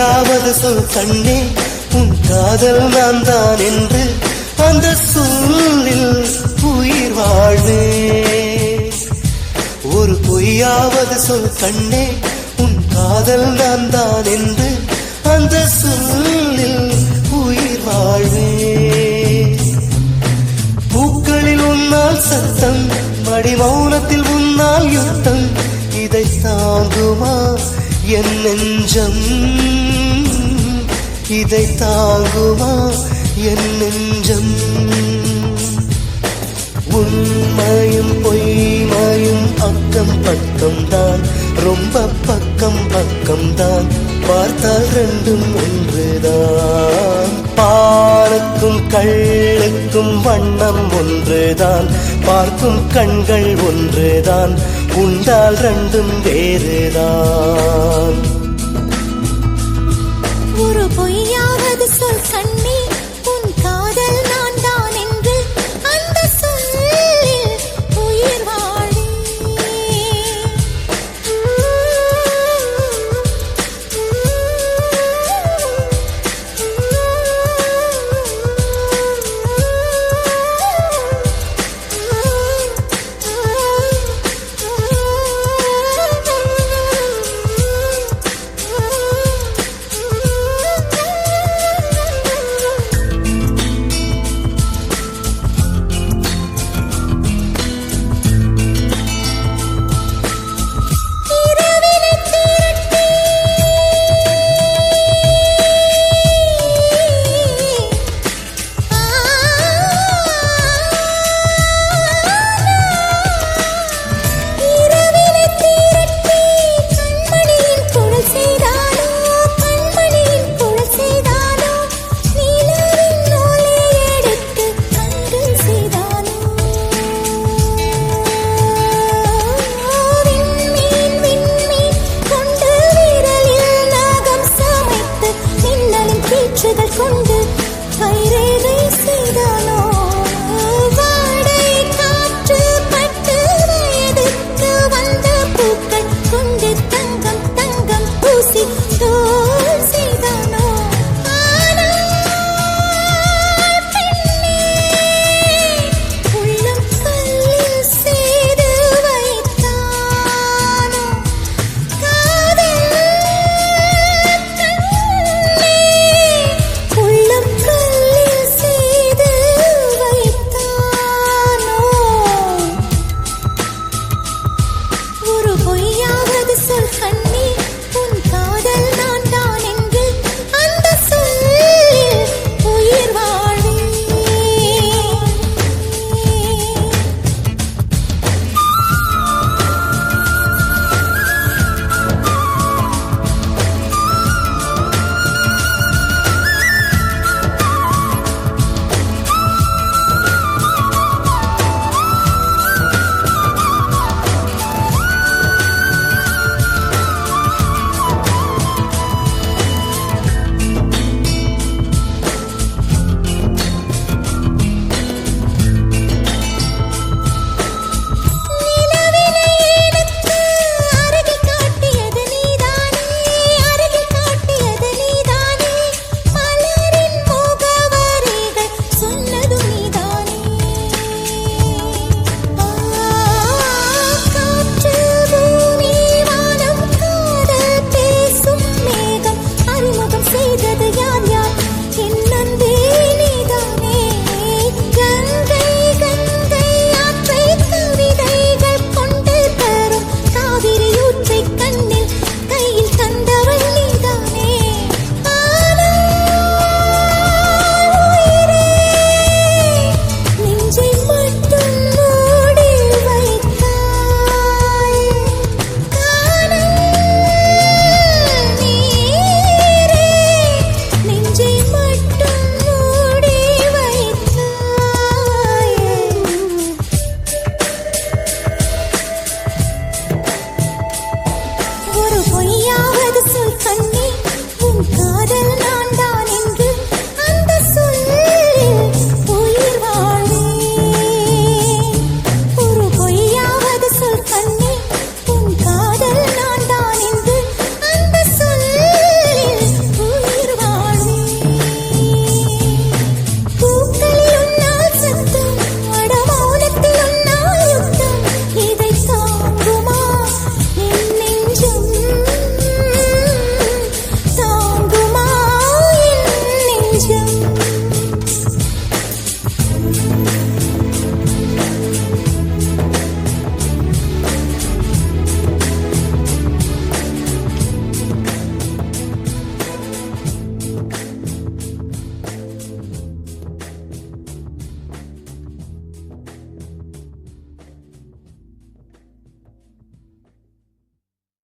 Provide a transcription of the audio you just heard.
பொய்யாவது சொல் கண்ணே உன் காதல் நான் தான் என்று அந்த சூழலில் உயிர் வாழ்வே ஒரு பொய்யாவது சொல் கண்ணே உன் காதல் நான் தான் என்று அந்த சூழலில் உயிர் வாழ்வே பூக்களில் உன்னால் சத்தம் மடி மௌனத்தில் உன்னால் யுத்தம் இதை தாங்குமா என் நெஞ்சம்? இதை தாங்குமா என் நெஞ்சம்? உண்மையும் பொய்மையும் அக்கம் பக்கம் தான் ரொம்ப பக்கம் பக்கம் தான் பார்த்தால் ரெண்டும் ஒன்றுதான். பாலுக்கும் கள்ளுக்கும் வண்ணம் ஒன்றுதான். பார்க்கும் கண்கள் ஒன்றுதான். உண்டால் ரெண்டும் வேறுதான். சொல் கண்ணே. you